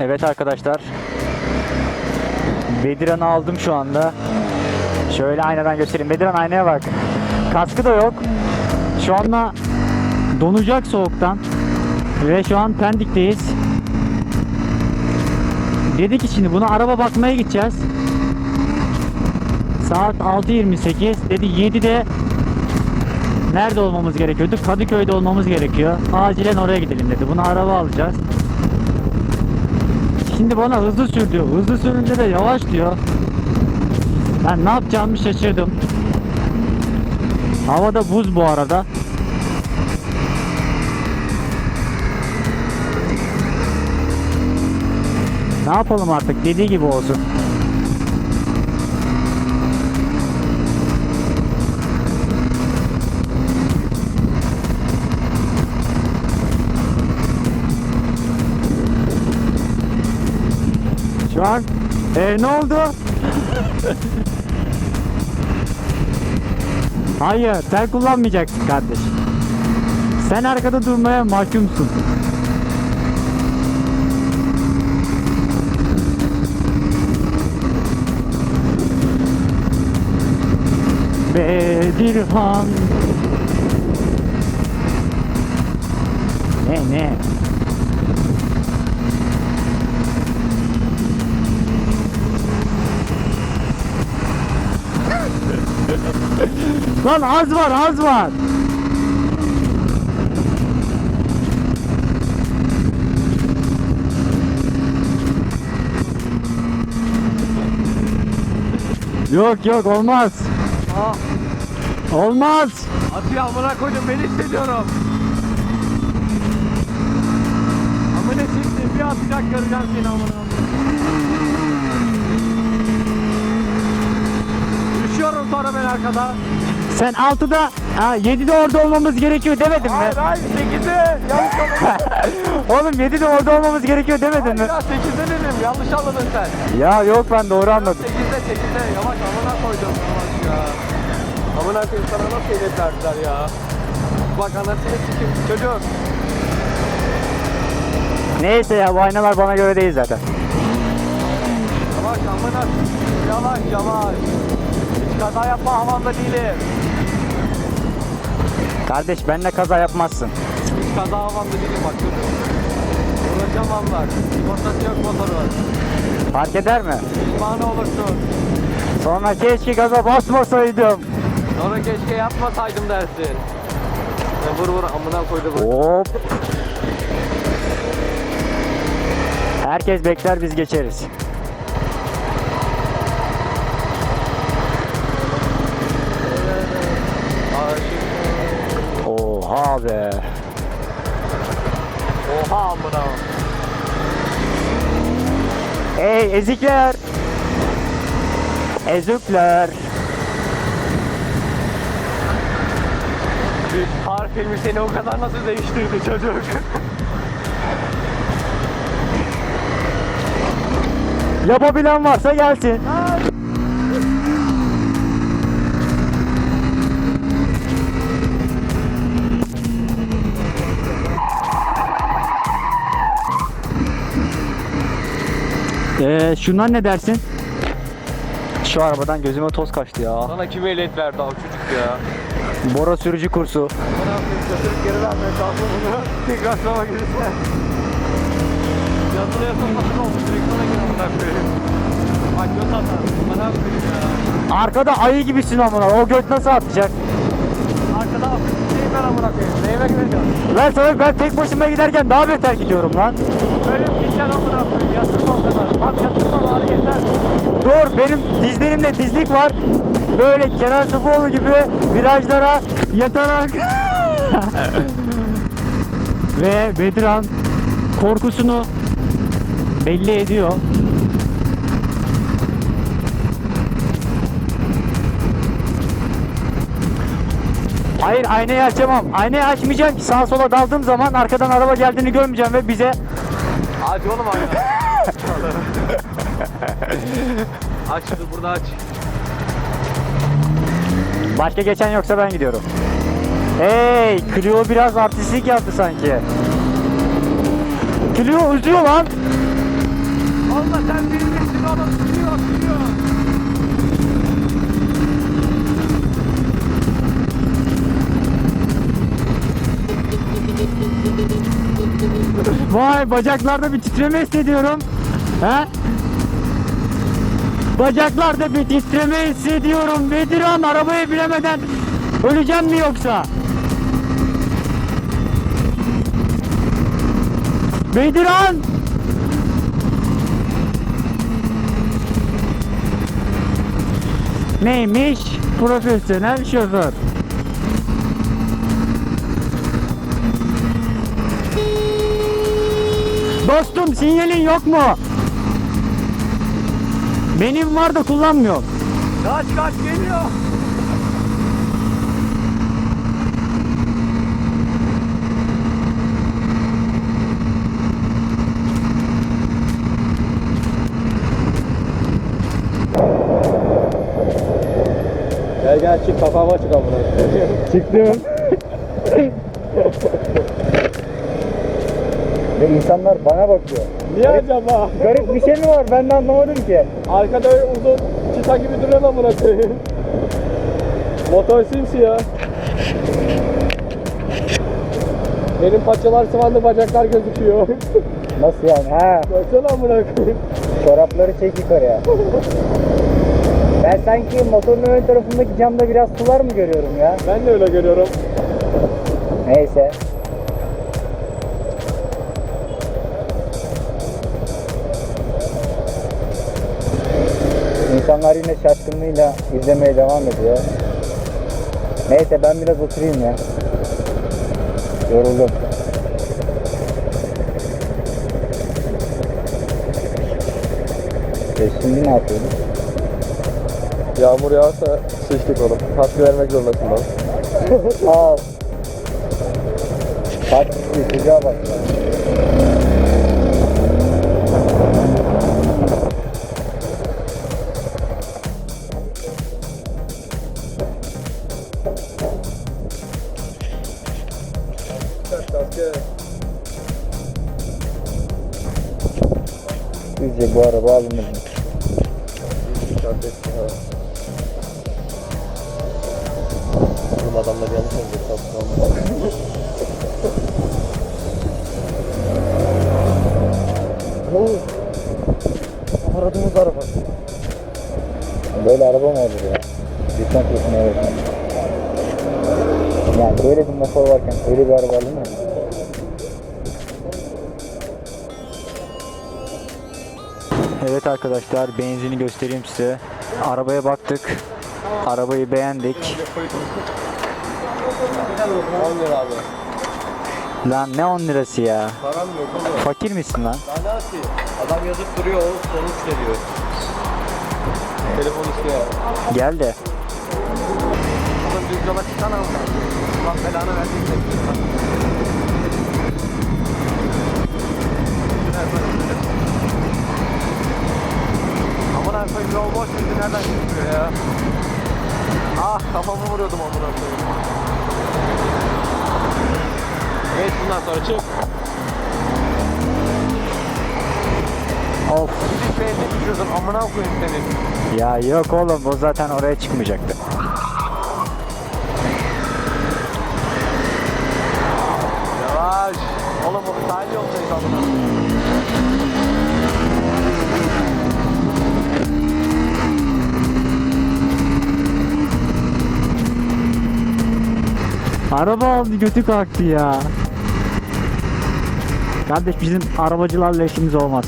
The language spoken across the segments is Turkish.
Evet arkadaşlar. Bediran'ı aldım şu anda. Şöyle aynadan göstereyim. Bediran aynaya bak. Kaskı da yok. Şu anda donacak soğuktan. Ve şu an Pendik'teyiz. Dedik şimdi buna araba bakmaya gideceğiz. Saat 6.28. Dedi 7'de nerede olmamız gerekiyordu? Kadıköy'de olmamız gerekiyor. Acilen oraya gidelim dedi. Buna araba alacağız. Şimdi bana hızlı sür diyor. Hızlı sürünce de yavaş diyor. Ben ne yapacağımı şaşırdım. Havada buz bu arada. Ne yapalım artık dediği gibi olsun. Şu an e, ne oldu? Hayır sen kullanmayacaksın kardeş. Sen arkada durmaya mahkumsun. Bedirhan Ne ne? Lan az var az var. Yok yok olmaz. Aa, Olmaz. atıyor amına koydum beni hissediyorum. Amına siktir bir atacak göreceğim seni amına. Düşüyorum sonra ben arkada. Sen 6'da, ha, 7'de orada olmamız gerekiyor demedin mi? Hayır hayır 8'de yanlış anladın. Oğlum 7'de orada olmamız gerekiyor demedin mi? ya 8'de dedim yanlış anladın sen. Ya yok ben doğru anladım. 8'de 8'de yavaş amına koydum yavaş ya. Amına koyayım sana nasıl ehliyet verdiler ya. Bak anasını sikeyim çocuk. Neyse ya bu aynalar bana göre değil zaten. Yavaş amına yavaş yavaş. Hiç kaza yapma havanda değilim. Kardeş benle kaza yapmazsın. Kaza havanda değilim bak çocuk. Burada camam var. Sigortası yok motorun. Fark eder mi? Pişman olursun. Sonra keşke gaza basmasaydım. Sonra keşke yapmasaydım dersin. Ya vur vur amına koydu bu. Hop. Herkes bekler biz geçeriz. Oha be. Oha amına. Ey ezikler. Ezükler. Bir filmi seni o kadar nasıl değiştirdi çocuk? Yapabilen varsa gelsin. Ee, şundan ne dersin? Şu arabadan gözüme toz kaçtı ya. Sana kim ehliyet verdi o çocuk ya? Bora sürücü kursu. Bana götürüp geri vermeye kalktı bunu. Tekrar sınava girirse. Yazılı yazılmasın olmuş direksiyona gir amına koyayım. Bak göt atar. Bana koyayım ya. Arkada ayı gibisin amına. O göt nasıl atacak? Arkada şeyi ben amına koyayım. Neyime gideceğim? Lan sana ben tek başıma giderken daha beter gidiyorum lan. Bir gideceksin amına koyayım. Yatırma o kadar. Bak yatırma bari yeter. Dur benim dizlerimde dizlik var. Böyle Kenan Sıfoğlu gibi virajlara yatarak ve Bediran korkusunu belli ediyor. Hayır aynayı açamam. Aynayı açmayacağım ki sağa sola daldığım zaman arkadan araba geldiğini görmeyeceğim ve bize Aç oğlum aynen. aç dur burada aç. Başka geçen yoksa ben gidiyorum. Hey, Clio biraz artistlik yaptı sanki. Clio uzuyor lan. Valla sen bilmişsin oğlum. Sürüyor sürüyor. Vay bacaklarda bir titreme hissediyorum. He? Bacaklarda bir titreme hissediyorum. Bediran arabaya binemeden öleceğim mi yoksa? Bediran! Neymiş? Profesyonel şoför. Dostum sinyalin yok mu? Benim var da kullanmıyorum. Kaç kaç geliyor. Gel gel çık kafama çık amına. Çıktım. Ve insanlar bana bakıyor. Niye acaba? Garip bir şey mi var? Ben de anlamadım ki. Arkada öyle uzun çıta gibi duruyor koyayım. Motor simsiyah. Benim paçalar sıvandı bacaklar gözüküyor. Nasıl yani? Ha, Baksana koyayım. çorapları çek yukarıya. Ben sanki motorun ön tarafındaki camda biraz sular mı görüyorum ya? Ben de öyle görüyorum. Neyse. İnsanlar yine şaşkınlığıyla izlemeye devam ediyor. Neyse ben biraz oturayım ya. Yoruldum. E şimdi ne yapıyoruz? Yağmur yağarsa sıçtık oğlum. Katkı vermek zorundasın lan. Al. Bak sıcağa bak. Bu araba alınır. Oğlum adamlar yanlış olacak. Katkı Aradığımız araba. Böyle araba mı olur ya? Lütfen kesin evet. Yani böyle bir motor varken öyle bir araba alınır mı? Evet arkadaşlar benzini göstereyim size. Arabaya baktık. Arabayı beğendik. 10 lira abi. Lan ne 10 lirası ya? Param yok oğlum. Fakir misin lan? Atayım? Adam yazıp duruyor, sonuç geliyor. Telefon istiyor. Gel de. Oğlum düz yola çıksana. Allah belanı versin de. Aman koyayım yol boş şimdi nereden çıkıyor ya? Ah kafamı vuruyordum amına koyayım. Geç bundan sonra çık. Of. Hiç benzin düşürdün amına koyayım senin. Ya yok oğlum o zaten oraya çıkmayacaktı. Yavaş. Oğlum o sahil yoldayız amına. Araba aldı götü kalktı ya. Kardeş bizim arabacılarla işimiz olmaz.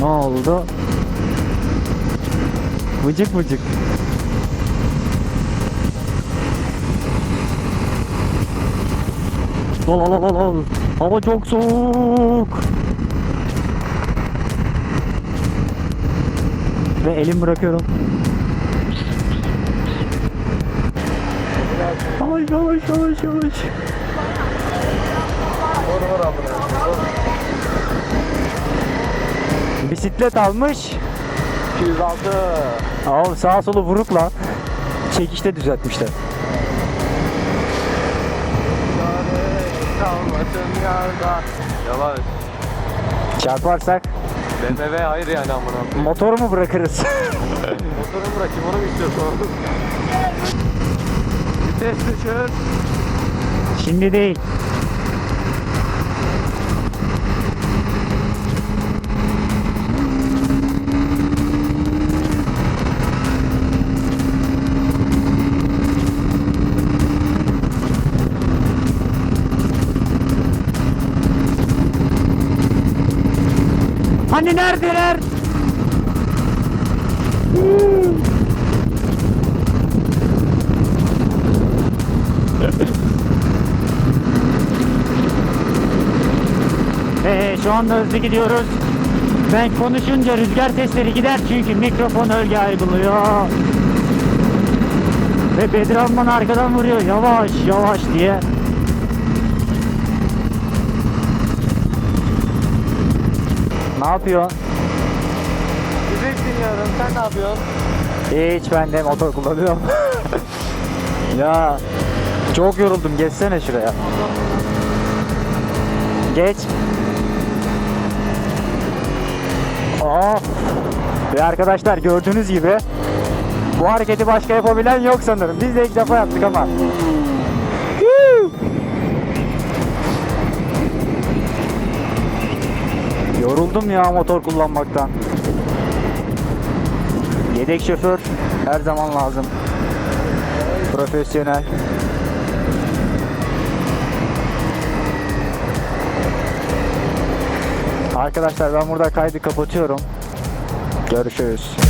Ne oldu? Vıcık vıcık. Ol ol ol ol. Hava çok soğuk. Ve elim bırakıyorum. Yavaş yavaş yavaş yavaş. Vur vur amına. Bisiklet almış. 206. Oğlum sağa solu vuruk lan. Çekişte düzeltmişler. kalmasın yolda. Yavaş. Çarparsak BMW hayır yani amına. motoru mu bırakırız? Motoru bırakayım onu mu istiyorsun? Vites düşür. Şimdi değil. Hani neredeler? Şu anda hızlı gidiyoruz. Ben konuşunca rüzgar sesleri gider çünkü mikrofon ölge aygılıyor. Ve Bedran bana arkadan vuruyor yavaş yavaş diye. Ne yapıyorsun? Müzik dinliyorum. Sen ne yapıyorsun? Hiç ben de motor kullanıyorum. ya çok yoruldum geçsene şuraya. Geç. Oh. Ve arkadaşlar gördüğünüz gibi bu hareketi başka yapabilen yok sanırım. Biz de ilk defa yaptık ama. Yoruldum ya motor kullanmaktan. Yedek şoför her zaman lazım. Profesyonel. Arkadaşlar ben burada kaydı kapatıyorum. Görüşürüz.